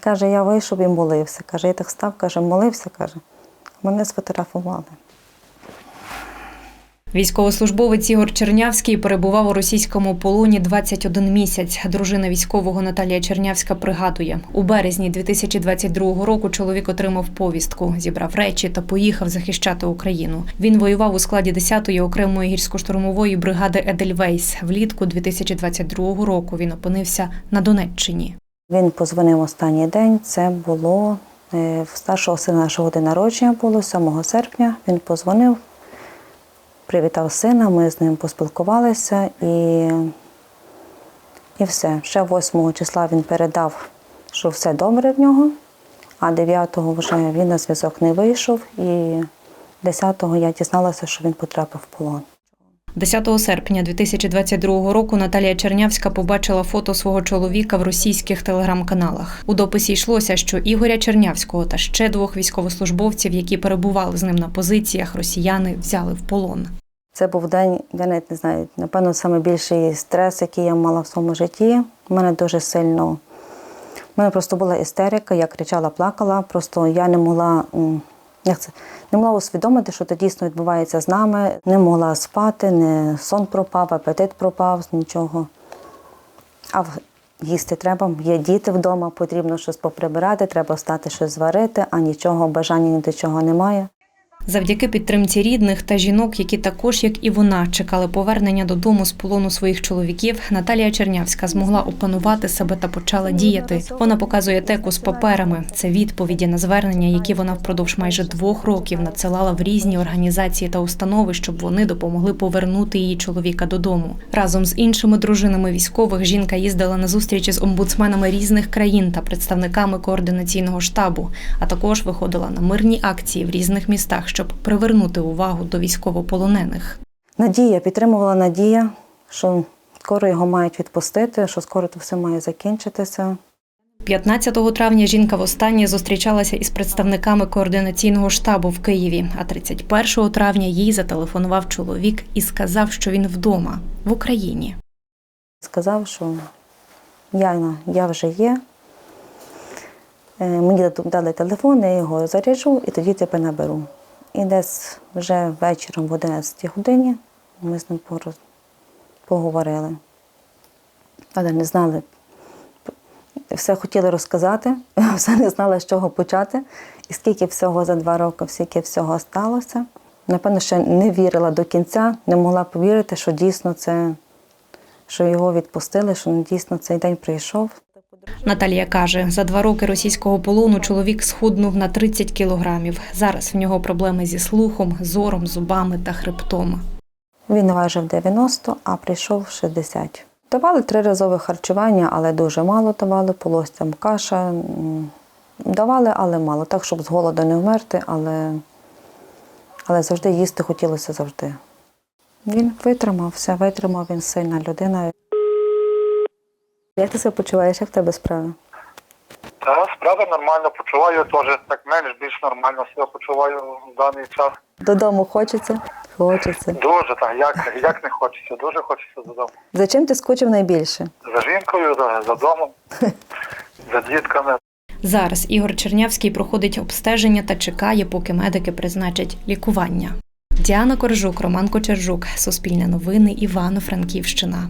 каже, я вийшов і молився. Каже, я так став, каже, молився, каже. Мене сфотографували. Військовослужбовець Ігор Чернявський перебував у російському полоні 21 місяць. Дружина військового Наталія Чернявська пригадує, у березні 2022 року чоловік отримав повістку, зібрав речі та поїхав захищати Україну. Він воював у складі 10-ї окремої гірсько-штурмової бригади Едельвейс. Влітку 2022 року він опинився на Донеччині. Він позвонив останній день. Це було е, в старшого сина нашого день народження було 7 серпня. Він позвонив, привітав сина, ми з ним поспілкувалися і, і все. Ще 8 числа він передав, що все добре в нього, а 9-го вже він на зв'язок не вийшов, і 10-го я дізналася, що він потрапив в полон. 10 серпня 2022 року Наталія Чернявська побачила фото свого чоловіка в російських телеграм-каналах. У дописі йшлося, що Ігоря Чернявського та ще двох військовослужбовців, які перебували з ним на позиціях, росіяни взяли в полон. Це був день, я навіть не знаю, напевно, найбільший стрес, який я мала в своєму житті. У мене дуже сильно. У мене просто була істерика, я кричала, плакала. Просто я не могла, як це, не могла усвідомити, що це дійсно відбувається з нами. Не могла спати, не сон пропав, апетит пропав, нічого. А їсти треба, є діти вдома, потрібно щось поприбирати, треба встати щось зварити, а нічого, бажання ні до чого немає. Завдяки підтримці рідних та жінок, які також, як і вона, чекали повернення додому з полону своїх чоловіків, Наталія Чернявська змогла опанувати себе та почала діяти. Вона показує теку з паперами. Це відповіді на звернення, які вона впродовж майже двох років надсилала в різні організації та установи, щоб вони допомогли повернути її чоловіка додому. Разом з іншими дружинами військових жінка їздила на зустрічі з омбудсменами різних країн та представниками координаційного штабу, а також виходила на мирні акції в різних містах, щоб привернути увагу до військовополонених. Надія, підтримувала надія, що скоро його мають відпустити, що скоро це все має закінчитися. 15 травня жінка востаннє зустрічалася із представниками координаційного штабу в Києві. А 31 травня їй зателефонував чоловік і сказав, що він вдома в Україні. Сказав, що Яна, я вже є. Е, Мені дали телефон, я його заряджу і тоді тебе наберу. І десь вже вечором в 11 годині ми з ним поговорили. Але не знали, все хотіли розказати, все не знали, з чого почати. І скільки всього за два роки, скільки всього сталося. Напевно, ще не вірила до кінця, не могла повірити, що дійсно це, що його відпустили, що дійсно цей день прийшов. Наталія каже, за два роки російського полону чоловік схуднув на 30 кілограмів. Зараз в нього проблеми зі слухом, зором, зубами та хребтом. Він важив 90, а прийшов 60. Давали триразове харчування, але дуже мало давали, полостям каша. Давали, але мало. Так, щоб з голоду не вмерти, але, але завжди їсти хотілося завжди. Він витримав, все витримав, він сильна людина. Як ти себе почуваєш, як в тебе справи? Та справа нормально почуваю, теж так менш більш нормально себе почуваю в даний час. Додому хочеться? Хочеться. Дуже так, як, як не хочеться, дуже хочеться додому. За чим ти скучив найбільше? За жінкою, за, за домом, за дітками. Зараз Ігор Чернявський проходить обстеження та чекає, поки медики призначать лікування. Діана Коржук, Роман Кочержук, Суспільне новини, Івано-Франківщина.